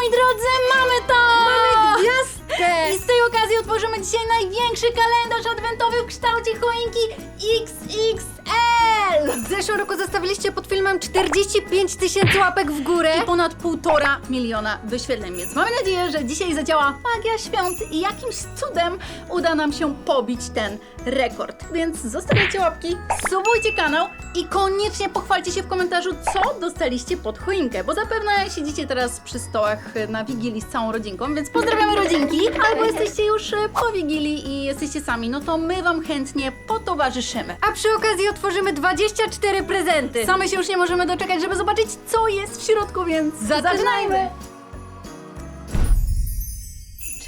Moi drodzy, mamy to! Mamy gwiazdkę! I z tej okazji otworzymy dzisiaj największy kalendarz adwentowy w kształcie choinki XXL! W zeszłym roku zostawiliście pod filmem 45 tysięcy łapek w górę. I ponad półtora miliona wyświetleń, więc mamy nadzieję, że dzisiaj zadziała magia świąt i jakimś cudem uda nam się pobić ten rekord. Więc zostawiajcie łapki, subujcie kanał i koniecznie pochwalcie się w komentarzu, co dostaliście pod choinkę, bo zapewne siedzicie teraz przy stołach na Wigilii z całą rodzinką, więc pozdrawiamy rodzinki, albo jesteście już e, po Wigilii i jesteście sami, no to my Wam chętnie potowarzyszymy. A przy okazji otworzymy 24 prezenty. Same się już nie możemy doczekać, żeby zobaczyć, co jest w środku, więc zaczynajmy!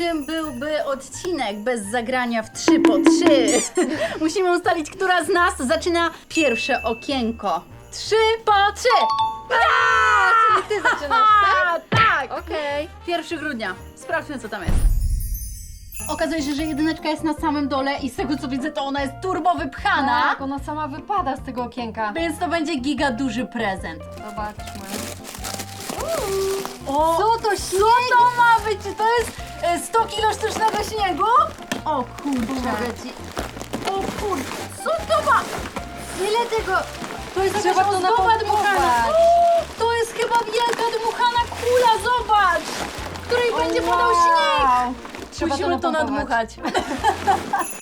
Czym byłby odcinek bez zagrania w 3 po 3? Musimy ustalić, która z nas zaczyna pierwsze okienko. 3 po 3! Czyli ty zaczynasz, tak? tak! Okej. 1 grudnia. Sprawdźmy, co tam jest. Okazuje się, że jedyneczka jest na samym dole i z tego co widzę, to ona jest turbo wypchana. Tak, ona sama wypada z tego okienka. Więc to będzie giga duży prezent. Zobaczmy. O, Co to Co to ma być? Czy to jest e, 100 kilo sztucznego śniegu? O kurczę. Pomogę ci. O kurczę. Co to ma? Ile tego? To jest Trzeba jakaś to ozdoba dmuchana. O, To jest chyba wielka dmuchana kula, zobacz! W której będzie padał śnieg. Musimy to nadmuchać.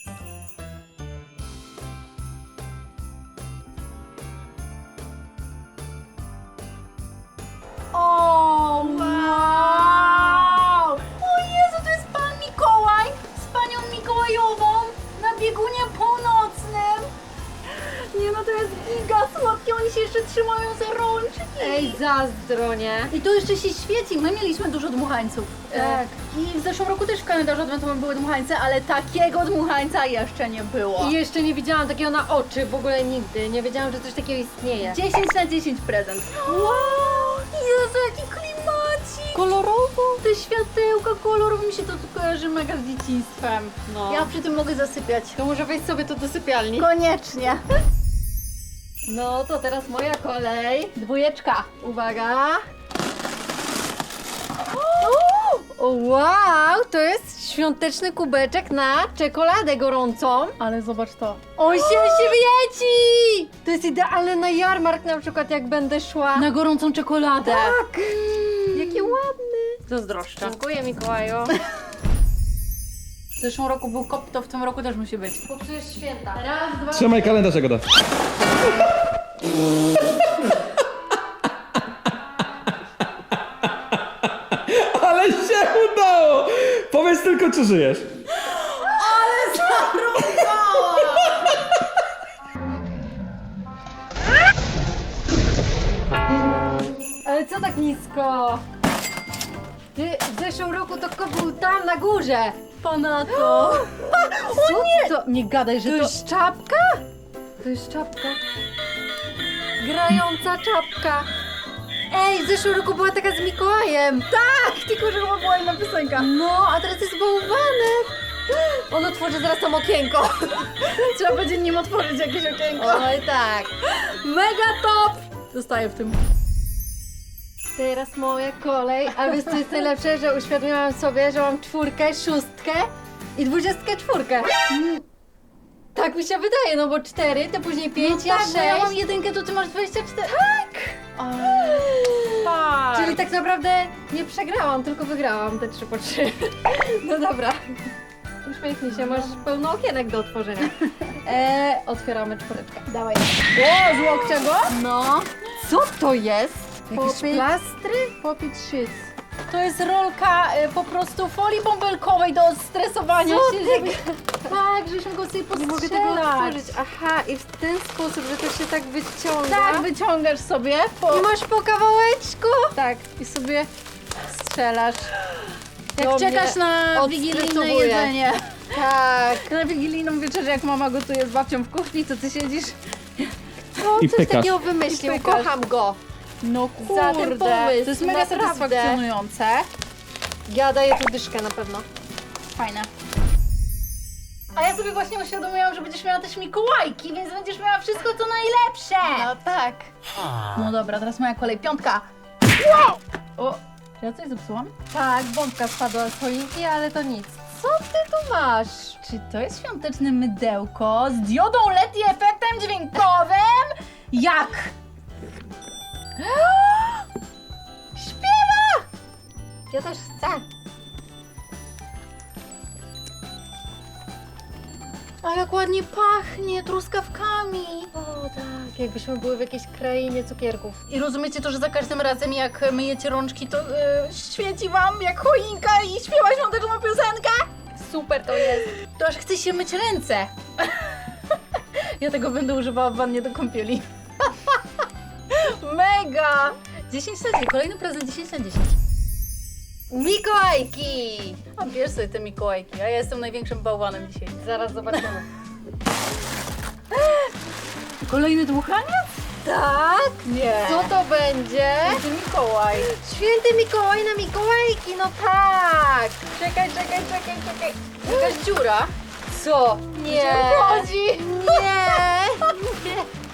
zazdro, nie? I tu jeszcze się świeci. My mieliśmy dużo dmuchańców. Tak. E, I w zeszłym roku też w kalendarzu adwentowym były dmuchańce, ale takiego dmuchańca jeszcze nie było. I jeszcze nie widziałam takiego na oczy, w ogóle nigdy. Nie wiedziałam, że coś takiego istnieje. 10 na 10 prezent. Wow! Jezu, jaki klimacik! Kolorowo. Te światełka kolorowe mi się to kojarzy mega z dzieciństwem. No. Ja przy tym mogę zasypiać. To może weź sobie to do sypialni. Koniecznie. No to teraz moja kolej. Dwójeczka. Uwaga. O, wow, to jest świąteczny kubeczek na czekoladę gorącą. Ale zobacz to. On się świeci! To jest idealne na jarmark na przykład, jak będę szła. Na gorącą czekoladę. Tak! Jaki ładny. Zazdroszczę. Dziękuję Mikołaju. W zeszłym roku był kop, to w tym roku też musi być. Bo przecież święta. Raz, dwa, Trzymaj kalendarz, Jagoda. Ale się udało! Powiedz tylko, czy żyjesz. Ale co tak nisko? Ty w zeszłym roku to kop był tam na górze. Ponadto. Co nie? To nie gadaj, że To to... jest czapka? To jest czapka. Grająca czapka. Ej, w zeszłym roku była taka z Mikołajem. Tak, tylko że chyba była inna piosenka. No, a teraz jest bałwanek. On otworzy zaraz tam okienko. Trzeba będzie nim otworzyć jakieś okienko. Oj tak. Mega top! Zostaję w tym. Teraz moja kolej. A wiesz co jest najlepsze, że uświadomiłam sobie, że mam czwórkę, szóstkę i dwudziestkę czwórkę. Mm. Tak mi się wydaje, no bo cztery, to później pięć, ja tak, bo ja mam sześć. jedynkę, to ty masz 24. Tak! tak. Czyli tak naprawdę nie przegrałam, tylko wygrałam te trzy po trzy. No dobra. Uśmiechnij się, masz pełno okienek do otworzenia. E, otwieramy czwóreczkę. Dawaj. O, z łokcia go? No. Co to jest? Jakieś Popy- plastry? Poppy Sheets. To jest rolka y, po prostu folii bąbelkowej do stresowania Co się. ty Żeby... Tak, żebyśmy go sobie Nie postrzelać. mogę tego otworzyć. Aha, i w ten sposób, że to się tak wyciąga. Tak, wyciągasz sobie. Po... I masz po kawałeczku. Tak, i sobie strzelasz. Jak To czekasz mnie na wigilijne jedzenie. Tak. Na wigilijną wieczerzę, jak mama gotuje z babcią w kuchni, to ty siedzisz... O, I coś pykasz. takiego wymyślił. Pykasz. Kocham go. No Za ten kurde, pomysł, to jest mega naprawdę. satysfakcjonujące. Ja daję tu dyszkę na pewno. Fajne. A ja sobie właśnie uświadomiłam, że będziesz miała też Mikołajki, więc będziesz miała wszystko co najlepsze. No tak. No dobra, teraz moja kolej. Piątka. Wow! O, Czy ja coś zepsułam? Tak, bombka spadła z choinki, ale to nic. Co ty tu masz? Czy to jest świąteczne mydełko z diodą LED i efektem dźwiękowym? Jak? Śpiewa! Ja też chcę. A jak ładnie pachnie truskawkami. O tak, jakbyśmy były w jakiejś krainie cukierków. I rozumiecie to, że za każdym razem jak myjecie rączki, to yy, świeci wam jak choinka i śpiewa świąteczną piosenkę? Super to jest. To aż chce się myć ręce. ja tego będę używała w wannie do kąpieli. Mega! 10 na 10, kolejny prezent 10 na 10. Mikołajki! A bierz sobie te Mikołajki, a ja jestem największym bałwanem dzisiaj. Zaraz zobaczymy. Kolejny dmuchaniec? tak? Nie. Co to będzie? Święty Mikołaj. Święty Mikołaj na Mikołajki, no tak! Czekaj, czekaj, czekaj, czekaj. Jakaś dziura. Co? Gdzie Nie! wchodzi? Nie!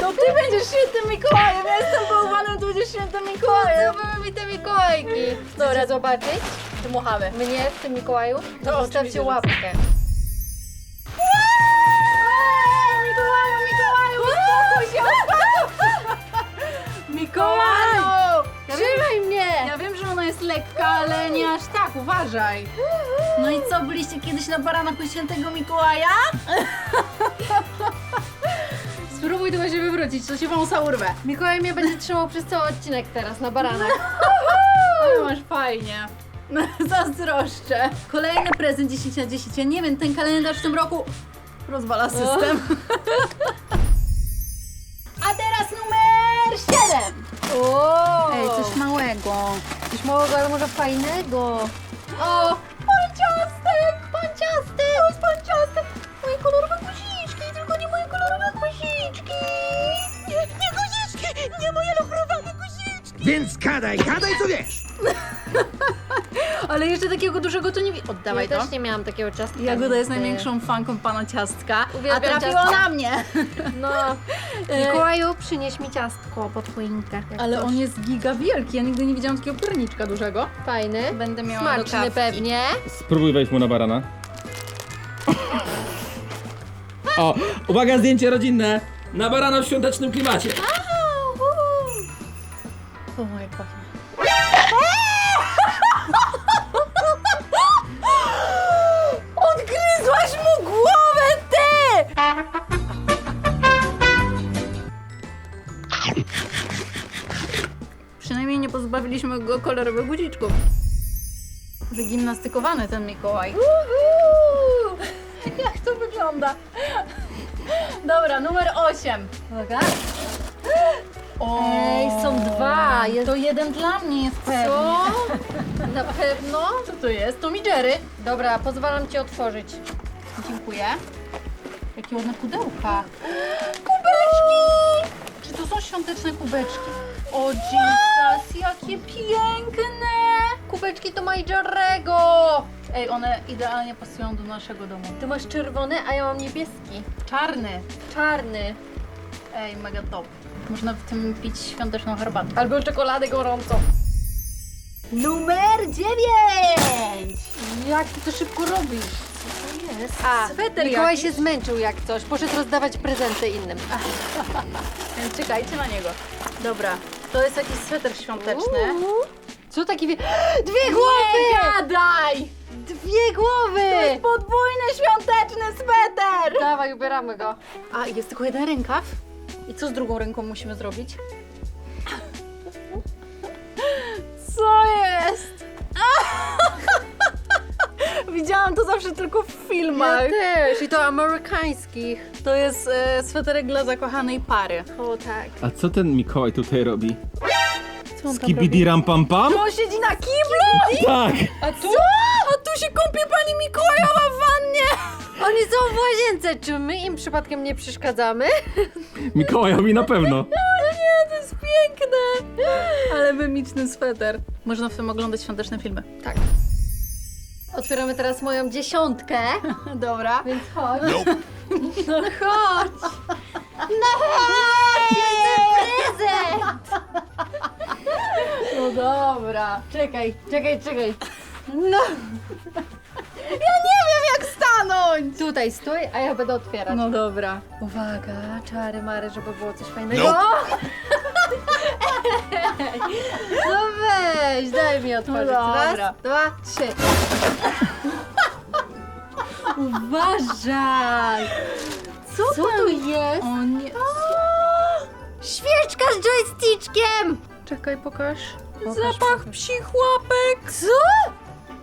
To ty będziesz świętym Mikołajem, ja jestem bałwanem, ty będziesz świętym Mikołajem. Zrobimy mi te Mikołajki. Chcecie zobaczyć Dmuchamy. mnie w tym Mikołaju? To oczywiście, zostawcie że łapkę. Mikołaju, Mikołaju, uspokój się! Mikołaju! Wiem, Trzymaj mnie! ja wiem, że ona jest lekka, ale nie aż tak, uważaj. No i co, byliście kiedyś na baranach u świętego Mikołaja? Spróbuj tylko się wywrócić, to się wąsa urwę. Mikołaj mnie będzie trzymał przez cały odcinek teraz na baranach. Ale masz fajnie. Zazdroszczę. Kolejny prezent 10 na 10. Ja nie wiem, ten kalendarz w tym roku rozwala system. A teraz numer 7. O! Ej, coś małego. Coś małego, ale może fajnego. O, Więc gadaj, gadaj co wiesz! Ale jeszcze takiego dużego to nie wi... Oddawaj ja to. też nie miałam takiego ciastka. Jagoda jest nigdy. największą fanką pana ciastka, a Uwielbiam trafiło ciastka. na mnie. No. Mikołaju, przynieś mi ciastko pod choinkę. Ale coś. on jest giga wielki, ja nigdy nie widziałam takiego pierniczka dużego. Fajny. Będę miała do Smaczny kawki. pewnie. Spróbuj wejść mu na barana. O, uwaga, zdjęcie rodzinne! Na barana w świątecznym klimacie. O moje kochanie. Odgryzłaś mu głowę, ty! Przynajmniej nie pozbawiliśmy go kolorowych guziczków. Wygimnastykowany ten Mikołaj. Jak to wygląda? Dobra, numer 8. Uwaga. Ej, są dwa. Jest... To jeden dla mnie jest pewnie. Co? Na pewno? Co to jest? To mi Jerry. Dobra, pozwalam ci otworzyć. Dziękuję. Jakie ładne pudełka. Kubeczki! Czy to są świąteczne kubeczki? O Jesus, jakie piękne! Kubeczki to my Jarego. Ej, one idealnie pasują do naszego domu. Ty masz czerwony, a ja mam niebieski. Czarny. Czarny. Ej, mega top. Można w tym pić świąteczną herbatę. Albo czekoladę gorącą. Numer 9! Jak ty to szybko robisz? Co to jest? A, Sweter Mikołaj jakiś? się zmęczył jak coś. Poszedł rozdawać prezenty innym. Więc czekajcie na niego. Dobra, to jest jakiś sweter świąteczny. Uuu. Co taki wie... Dwie głowy! Nie gadaj! Dwie głowy! Podwójny świąteczny sweter! Dawaj, ubieramy go. A, jest tylko jeden rękaw? I co z drugą ręką musimy zrobić? Co jest? Widziałam to zawsze tylko w filmach. Ja też. I to amerykańskich. To jest e, sweterek dla zakochanej pary. O tak. A co ten Mikołaj tutaj robi? Co on tam Skibidi ram pam pam? On siedzi na kiblu? Tak! A tu? A tu się kąpie pani Mikołajowa w wannie! Oni są w łazience. Czy my im przypadkiem nie przeszkadzamy? Mikołajowi na pewno. O nie, to jest piękne! Ale mimiczny sweter. Można w tym oglądać świąteczne filmy. Tak. Otwieramy teraz moją dziesiątkę. Dobra. Więc chodź. No chodź. No chodź! Jest prezent! No No dobra. Czekaj, czekaj, czekaj. No. Tutaj stój, a ja będę otwierać. No dobra. Uwaga, czary mary, żeby było coś fajnego. No weź, daj mi otworzyć. No dobra. Raz, dwa, trzy. Uważaj! Co, Co tu jest? O nie. Świeczka z joysticzkiem! Czekaj, pokaż. Zapach psich łapek. Co?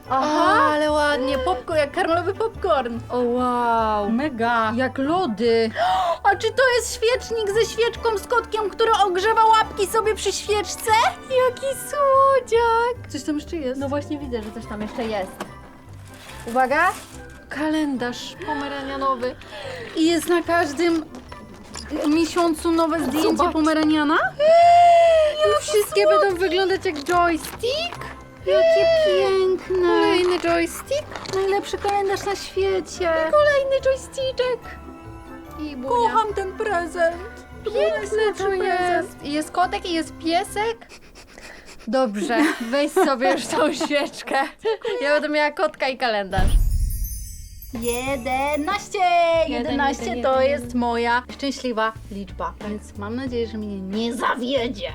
Aha! ale ładnie. Popcorn, jak karmelowy popcorn. O wow! Mega. Jak lody! A czy to jest świecznik ze świeczką z kotkiem, który ogrzewa łapki sobie przy świeczce? Jaki słodziak! Coś tam jeszcze jest. No właśnie widzę, że coś tam jeszcze jest. Uwaga! Kalendarz pomeranianowy. I jest na każdym miesiącu nowe zdjęcie Zobacz. pomeraniana? I wszystkie będą wyglądać jak joystick? Jakie piękne. Kolejny joystick? Najlepszy kalendarz na świecie. Kolejny joysticzek! I bunia. Kocham ten prezent. Piękny to jest. I jest kotek i jest piesek. Dobrze, weź sobie już tą świeczkę. Ja będę miała kotka i kalendarz. 11! 11 jeden, to jeden. jest moja szczęśliwa liczba, więc mam nadzieję, że mnie nie zawiedzie.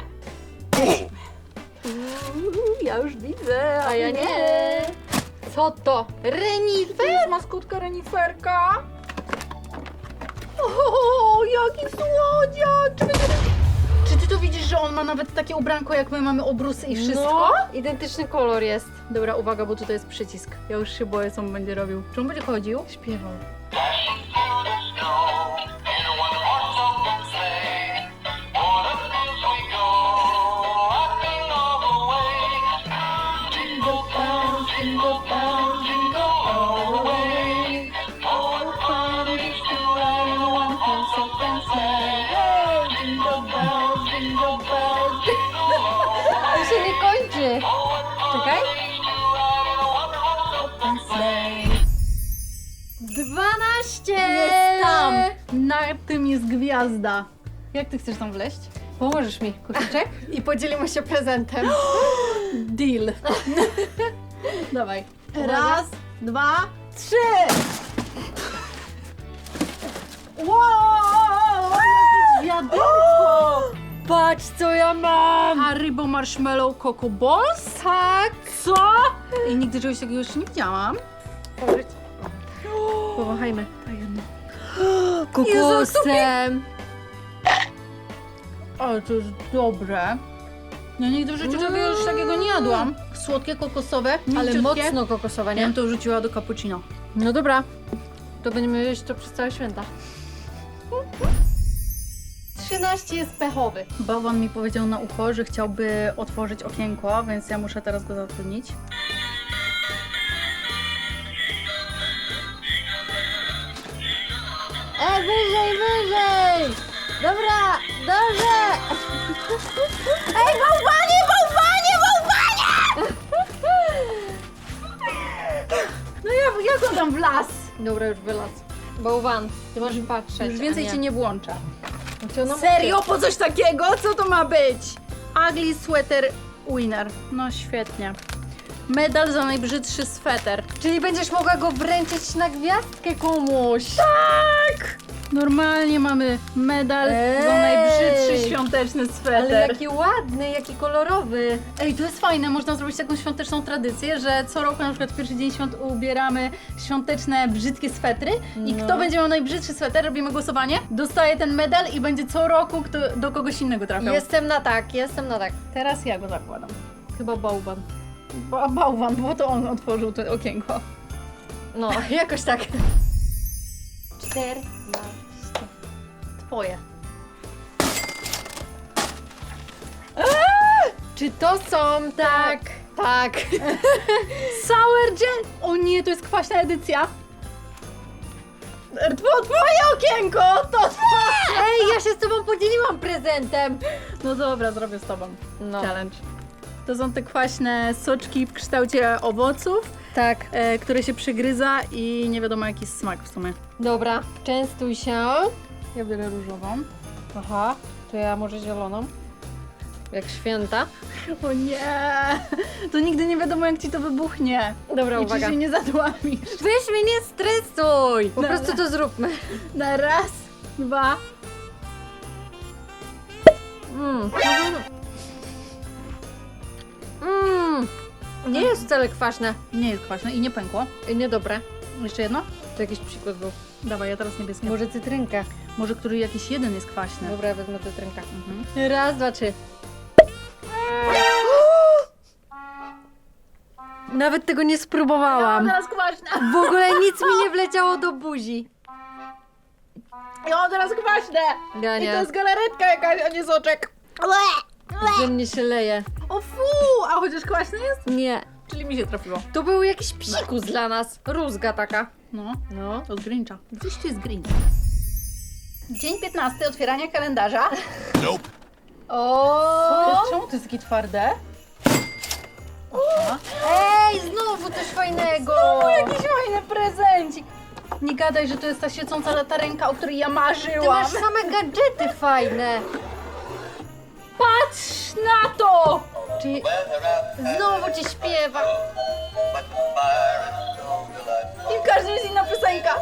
Ja już widzę, A ja nie. Co to? Renifer? Maskutka reniferka. O, jaki słodziak! Czy, czy ty to widzisz, że on ma nawet takie ubranko, jak my mamy obrusy i wszystko? No, identyczny kolor jest. Dobra, uwaga, bo tutaj jest przycisk. Ja już się boję, co on będzie robił. Czy on będzie chodził? Śpiewał. To się nie kończy. Czekaj. 12! Jest tam! Na tym jest gwiazda. Jak ty chcesz tam wleść? Pomożesz mi, kokiczek? I podzielimy się prezentem. Deal. Dawaj. Raz, dwa, trzy! Wow! Jakieś wiaderko! Patrz, co ja mam! Haribo Marshmallow Coco Balls? Tak! Co? I nigdy czegoś takiego jeszcze nie widziałam. Położyć. Powąchajmy. Jezu, Kokosem! Ale to jest dobre. Ja nigdy w życiu czegoś takiego nie jadłam. Słodkie, kokosowe, Ale mięciutkie. mocno kokosowe, Ja nie? bym to rzuciła do cappuccino. No dobra. To będziemy jeść to przez całe święta. 13 jest pechowy. Bałwan mi powiedział na ucho, że chciałby otworzyć okienko, więc ja muszę teraz go zatrudnić. E, wyżej, wyżej! Dobra, dobrze! Ej, bałwanie, ja, go dam w las. Dobra, już wylazł. Bałwan, ty masz patrzeć. Już więcej cię nie. Chciał nam Serio? Po coś takiego? Co to ma być? Ugly Sweater Winner. No świetnie. Medal za najbrzydszy sweter. Czyli będziesz mogła go wręczyć na gwiazdkę komuś. Tak! Normalnie mamy medal za Ej! najbrzydszy świąteczny sweter. Ale jaki ładny, jaki kolorowy. Ej, to jest fajne, można zrobić taką świąteczną tradycję, że co roku na przykład w pierwszy dzień świąt ubieramy świąteczne, brzydkie swetry i No. kto będzie miał najbrzydszy sweter, robimy głosowanie, dostaje ten medal i będzie co roku kto, do kogoś innego trafiał. Jestem na tak, jestem na tak. Teraz ja go zakładam. Chyba bałwan. Ba bałwan, bo to on otworzył to okienko. No, jakoś tak. 14. Twoje. Czy to są tak? Tak. Sour Gel! O nie, to jest kwaśna edycja. Two, twoje okienko! To twoje! Ej, ja się z tobą podzieliłam prezentem. No dobra, zrobię z tobą. No. Challenge. To są te kwaśne soczki w kształcie owoców, Tak. e, które się przygryza i nie wiadomo jaki jest smak w sumie. Dobra, częstuj się. Ja biorę różową. Aha, to ja może zieloną. Jak święta. O nie! To nigdy nie wiadomo, jak ci to wybuchnie. Dobra, I czy uwaga. się nie zadłamisz. Weź mnie nie stresuj! Po Dobra. prostu to zróbmy. Na raz, dwa. Mm. Mm. Nie jest wcale kwaśne Nie jest kwaśne i nie pękło. i niedobre. Jeszcze jedno? To jakiś przykład był. Dawaj, ja teraz niebieskie. Może, Może cytrynka. może który jakiś jeden jest kwaśny. Dobra, wezmę cytrynka. Mhm. Raz, dwa, trzy. Nawet tego nie spróbowałam. teraz kwaśne! W ogóle nic mi nie wleciało do buzi. Ja teraz kwaśne! Ja I to nie. jest galaretka jakaś, a nie soczek. Ze mnie się leje. O fu! A chociaż kwaśny jest? Nie. Czyli mi się trafiło. To był jakiś psikus dla nas. Rózga taka. No, No. od Grincha. Gdzieś tu jest Grinch. Dzień 15, otwieranie kalendarza. O! Czemu to jest takie twarde? Ej, znowu coś fajnego! O, jakiś fajny prezencik. Nie gadaj, że to jest ta świecąca latarenka, o której ja Ty marzyłam. masz same gadżety fajne. Patrz na to! Czyli znowu ci śpiewa. I w każdym jest inna piosenka.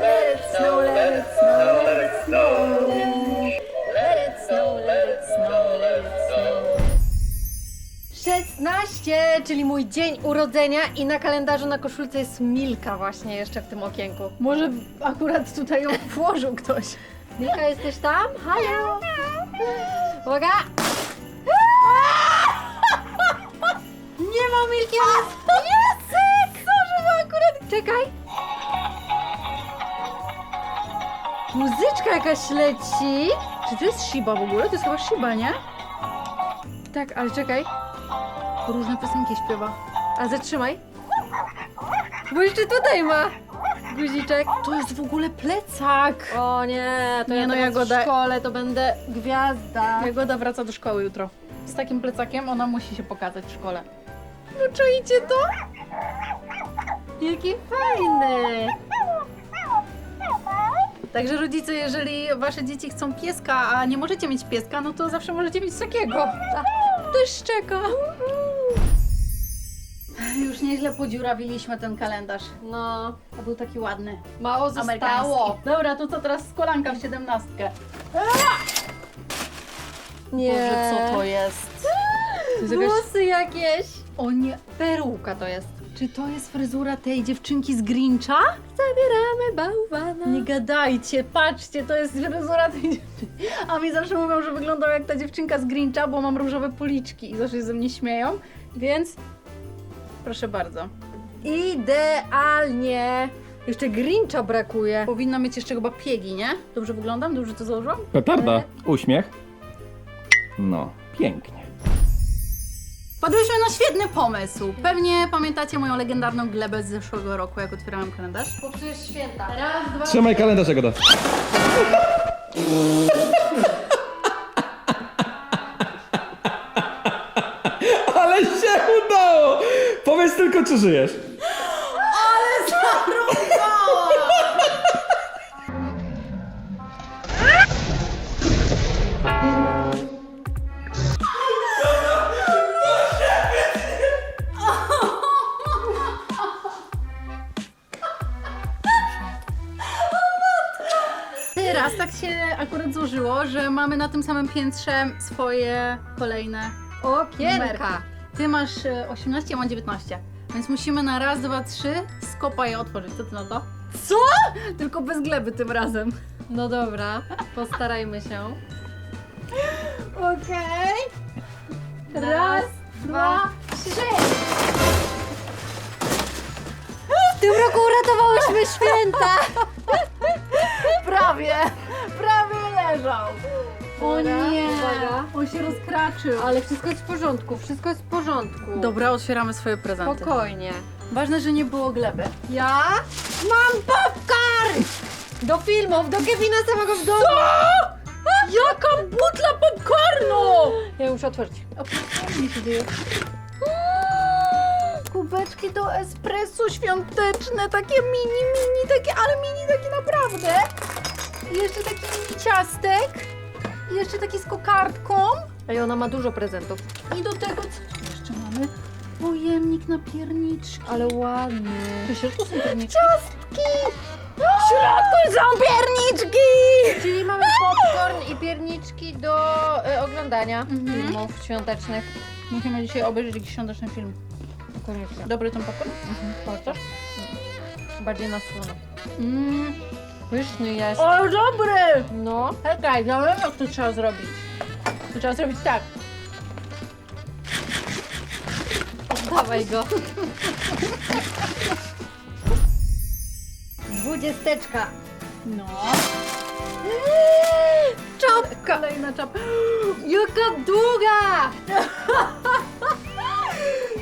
Let it snow, let it snow, let it snow. Let it snow, let it snow, let it snow. 16, czyli mój dzień urodzenia i na kalendarzu na koszulce jest Milka właśnie jeszcze w tym okienku. Może akurat tutaj ją włożył ktoś. Milka, jesteś tam? Halo! Uwaga! Nie ma Milki, ale jest piesek! Ma akurat... Czekaj! Muzyczka jakaś leci. Czy to jest Shiba w ogóle? To jest chyba Shiba, nie? Tak, ale czekaj. Różne piosenki śpiewa. A zatrzymaj. Bo jeszcze tutaj ma guziczek. To jest w ogóle plecak. O nie, to Nie ja no, Jagoda- w szkole to będę gwiazda. Jagoda wraca do szkoły jutro. Z takim plecakiem ona musi się pokazać w szkole. No czujcie to? Jaki fajny. Także rodzice, jeżeli wasze dzieci chcą pieska, a nie możecie mieć pieska, no to zawsze możecie mieć takiego. Też szczeka. Już nieźle podziurawiliśmy ten kalendarz. No, A był taki ładny. mało Amerykański. zostało. Dobra, to co teraz kolanka w siedemnastkę? Nie. Boże, co to jest? To jest jakaś... Włosy jakieś. O nie, Peruka to jest. czy to jest fryzura tej dziewczynki z Grincha? Zabieramy bałwana. Nie gadajcie, patrzcie, to jest fryzura tej dziewczynki. A mi zawsze mówią, że wyglądał jak ta dziewczynka z Grincha, bo mam różowe policzki i zawsze się ze mnie śmieją, więc proszę bardzo. Idealnie. Jeszcze Grincha brakuje. Powinna mieć jeszcze chyba piegi, nie? Dobrze wyglądam? Dobrze to założyłam? Petarda. Uśmiech. No, pięknie. Padłyśmy na świetny pomysł. Pewnie pamiętacie moją legendarną glebę z zeszłego roku, jak otwierałam kalendarz. Bo przecież święta. Raz, dwa, Trzymaj kalendarz, Jagoda. Ale się udało! Powiedz tylko, czy żyjesz. Teraz tak się akurat złożyło, że mamy na tym samym piętrze swoje kolejne Okienka. numerki. Ty masz e, 18, ja mam 19. Więc musimy na raz, dwa, trzy skopa je otworzyć. Co ty na to? Co? Tylko bez gleby tym razem. No dobra, postarajmy się. Okej. Raz, dwa, trzy. W tym roku uratowałyśmy święta. Prawie, prawie leżał. O nie, uwaga. on się rozkraczył. Ale wszystko jest w porządku, wszystko jest w porządku. Dobra, otwieramy swoje prezenty. Spokojnie. Ważne, że nie było gleby. Ja mam popcorn! Do filmów, do Kevina samego w domu. Jaka butla popcornu! Ja muszę otworzyć. Co mi się dzieje? Kubeczki do espresso świąteczne, takie mini, mini, takie, ale mini, takie naprawdę. I jeszcze taki mini ciastek. I jeszcze taki z kokardką. Ej, ona ma dużo prezentów. I do tego co jeszcze mamy? Pojemnik na pierniczki. Ale ładnie. W środku są pierniczki. Ciastki! W środku są pierniczki! Czyli mamy popcorn i pierniczki do e, oglądania Mhm. filmów świątecznych. Musimy dzisiaj obejrzeć jakiś świąteczny film. Koniecznie. Dobry ten popcorn? Polecasz? Bardziej na słono. Mmm. Pyszny jest. O, dobry! No. Czekaj, ja wiem jak to trzeba zrobić. To trzeba zrobić tak. Dawaj go. Dwudziesteczka. No. Czapka. Kolejna czapka. Jaka długa!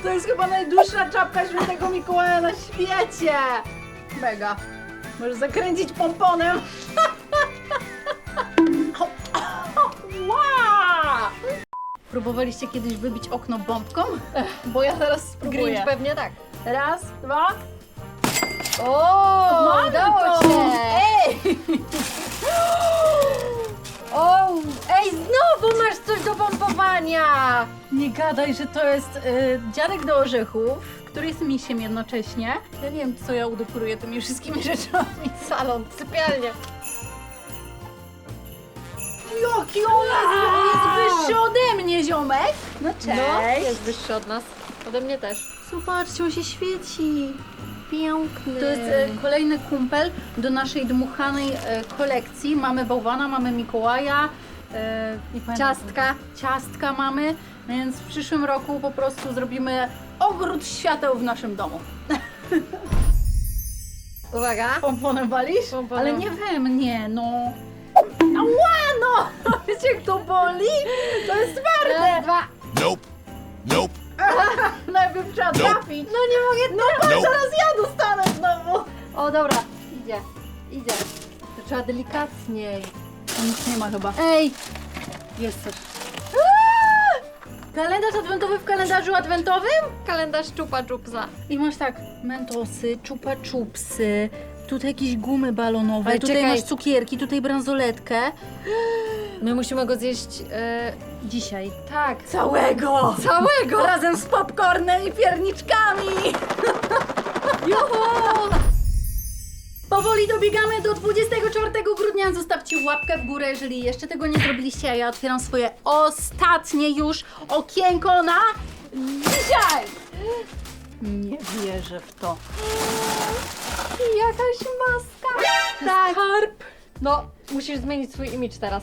To jest chyba najdłuższa czapka świętego Mikołaja na świecie. Mega. Możesz zakręcić pomponem. Wow! Próbowaliście kiedyś wybić okno bombką? Bo ja teraz spróbuję. Grinch pewnie tak. Raz, dwa. O, Mamy udało to! się! Ej! O, ej, znowu masz coś do pompowania! Nie gadaj, że to jest y, dziadek do orzechów, który jest misiem jednocześnie. Ja nie wiem, co ja udekoruję tymi wszystkimi rzeczami. Salon, sypialnia. Jaki on jest, on jest wyższy ode mnie, ziomek! No cześć! No, jest wyższy od nas. Ode mnie też. Zobaczcie, on się świeci. Piękny. To jest e, kolejny kumpel do naszej dmuchanej e, kolekcji. Mamy bałwana, mamy Mikołaja. E, nie pamiętam. ciastka. Ciastka mamy, więc w przyszłym roku po prostu zrobimy ogród świateł w naszym domu. Uwaga. Pomponem walisz? Pomponem. Ale nie we mnie, no. Ała, no! Wiecie jak to boli? To jest Raz, twarde! dwa. Nope. Nope. Najpierw trzeba Nope. trafić. No nie mogę. No patrz, Nope. zaraz ja dostanę znowu. O, dobra. Idzie. Idzie. To trzeba delikatniej. Nic nie ma chyba. Ej. Jest coś. Kalendarz adwentowy w kalendarzu adwentowym? Kalendarz czupa czupsa. I masz tak, mentosy, czupa czupsy, tutaj jakieś gumy balonowe, Ale tutaj czekaj. masz cukierki, tutaj bransoletkę. My musimy go zjeść. E, Dzisiaj. tak. Całego! Całego! Razem z popcornem i pierniczkami! Juhu! Powoli dobiegamy do 24 grudnia. Zostawcie łapkę w górę, jeżeli jeszcze tego nie zrobiliście, a ja otwieram swoje ostatnie już okienko na dzisiaj! Nie wierzę w to. Jakaś maska. Tak. Skarb. No, musisz zmienić swój imidż teraz.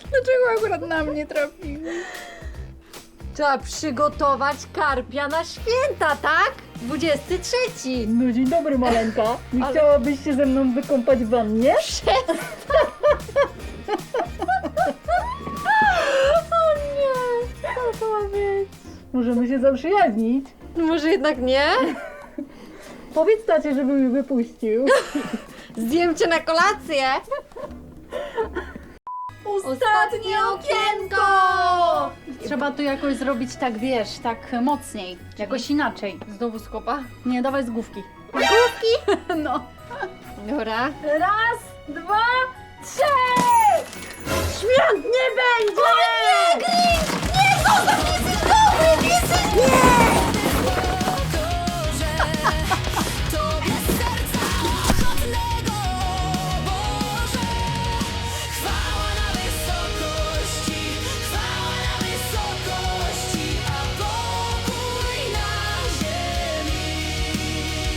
Dlaczego akurat na mnie trafiły? Trzeba przygotować karpia na święta, tak? 23. No dzień dobry maleńka. Nie Ale- chciałabyś się ze mną wykąpać w wannie? O nie, co to ma być? Możemy się zaprzyjaźnić. Może jednak nie? Powiedz tacie, żeby mi wypuścił. Zjem cię na kolację. Ostatnie okienko! Trzeba tu jakoś zrobić tak, wiesz, tak mocniej. Jakoś inaczej. Znowu z kopa? Nie, dawaj z główki. Główki? No. Dobra. Raz, dwa, trzy! Świąt nie będzie! O nie, Grinch! Nie, zostaw, jesteś dobry, jesteś... Nie!